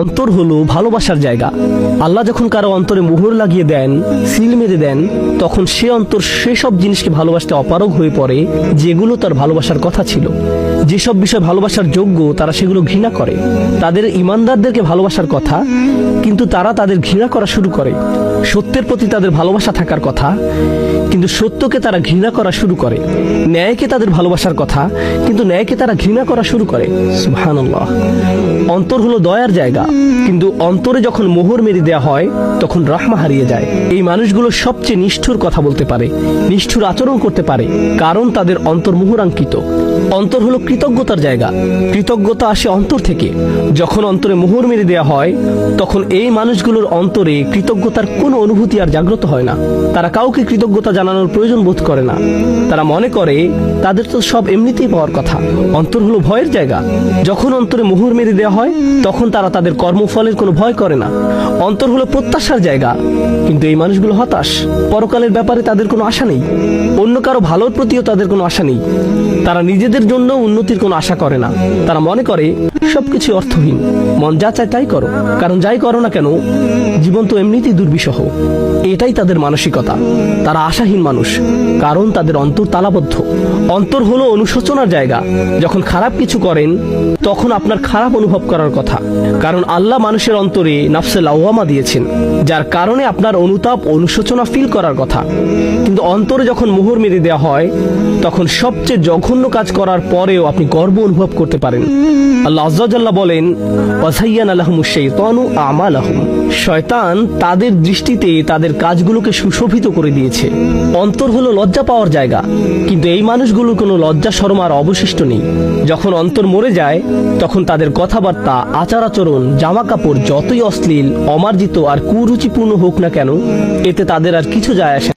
অন্তর হলো ভালোবাসার জায়গা। আল্লাহ যখন কারও অন্তরে মোহর লাগিয়ে দেন, সিল মেরে দেন, তখন সে অন্তর সেসব জিনিসকে ভালোবাসতে অপারগ হয়ে পড়ে, যেগুলো তার ভালোবাসার কথা ছিল। যেসব বিষয় ভালোবাসার যোগ্য, তারা সেগুলো ঘৃণা করে। তাদের ইমানদারদেরকে ভালোবাসার কথা, কিন্তু তারা তাদের ঘৃণা করা শুরু করে। সত্যের প্রতি তাদের ভালোবাসা থাকার কথা, কিন্তু সত্যকে তারা ঘৃণা করা শুরু করে। ন্যায়কে তাদের ভালোবাসার কথা, কিন্তু ন্যায়কে তারা ঘৃণা করা শুরু করে। অন্তর হলো দয়ার জায়গা। কিন্তু অন্তরে যখন মোহর মেরে দেওয়া হয়, তখন রাহমা হারিয়ে যায়। এই মানুষগুলো সবচেয়ে নিষ্ঠুর কথা বলতে পারে, নিষ্ঠুর আচরণ করতে পারে, কারণ তাদের অন্তর মোহরাঙ্কিত। অন্তর হলো কৃতজ্ঞতার জায়গা। কৃতজ্ঞতা আসে অন্তর থেকে। যখন অন্তরে মোহর মেরে দেওয়া হয়, তখন এই মানুষগুলোর অন্তরে কৃতজ্ঞতার কোনো অনুভূতি আর জাগ্রত হয় না। তারা কাউকে কৃতজ্ঞতা জানানোর প্রয়োজন বোধ করে না। তারা মনে করে, তাদের তো সব এমনিতেই পাওয়ার কথা। অন্তর হলো ভয়ের জায়গা। যখন অন্তরে মোহর মেরে দেওয়া হয়, তখন তারা তাদের কর্মফলের কোনো ভয় করে না। অন্তর হলো প্রত্যাশার জায়গা, কিন্তু এই মানুষগুলো হতাশ। পরকালের ব্যাপারে তাদের কোনো আশা নেই। অন্য কারও ভালোর প্রতিও তাদের কোনো আশা নেই। তারা নিজেদের জন্য উন্নতির কোনো আশা করে না। তারা মনে করে, সবকিছু অর্থহীন। মন যা চায় তাই করো। কারণ যাই করো না কেন, জীবন তো এমনিতেই দুর্বিষহ। এটাই তাদের মানসিকতা। তারা আশাহীন মানুষ। কারণ তাদের অন্তর তালাবদ্ধ। অন্তর হলো অনুশোচনার জায়গা। যখন খারাপ কিছু করেন, তখন আপনার খারাপ অনুভব করার কথা। কারণ আল্লাহ মানুষের অন্তরে নাফসে লাওয়ামা দিয়েছেন, যার কারণে আপনার অনুতাপ, অনুশোচনা ফিল করার কথা। কিন্তু অন্তরে যখন মোহর মেরে দেওয়া হয়, তখন সবচেয়ে জঘন্য কাজ করার পরেও আপনি গর্ব অনুভব করতে পারেন। আল্লাহ আজ্জাল্লাহ বলেন ওয়াসাইয়ান আলাহম শাইতানু আমালাহুম শয়তান তাদের দৃষ্টিতে তাদের কাজগুলোকে সুশোভিত করে দিয়েছে অন্তর হলো লজ্জা পাওয়ার জায়গা কিন্তু এই মানুষগুলোর কোনো লজ্জা শরম আর অবশিষ্ট নেই যখন অন্তর মরে যায় তখন তাদের কথাবার্তা আচার আচরণ জামা কাপড় যতই অশ্লীল, অমার্জিত আর কুরুচিপূর্ণ হোক না কেন, এতে তাদের আর কিছু যায় আসে।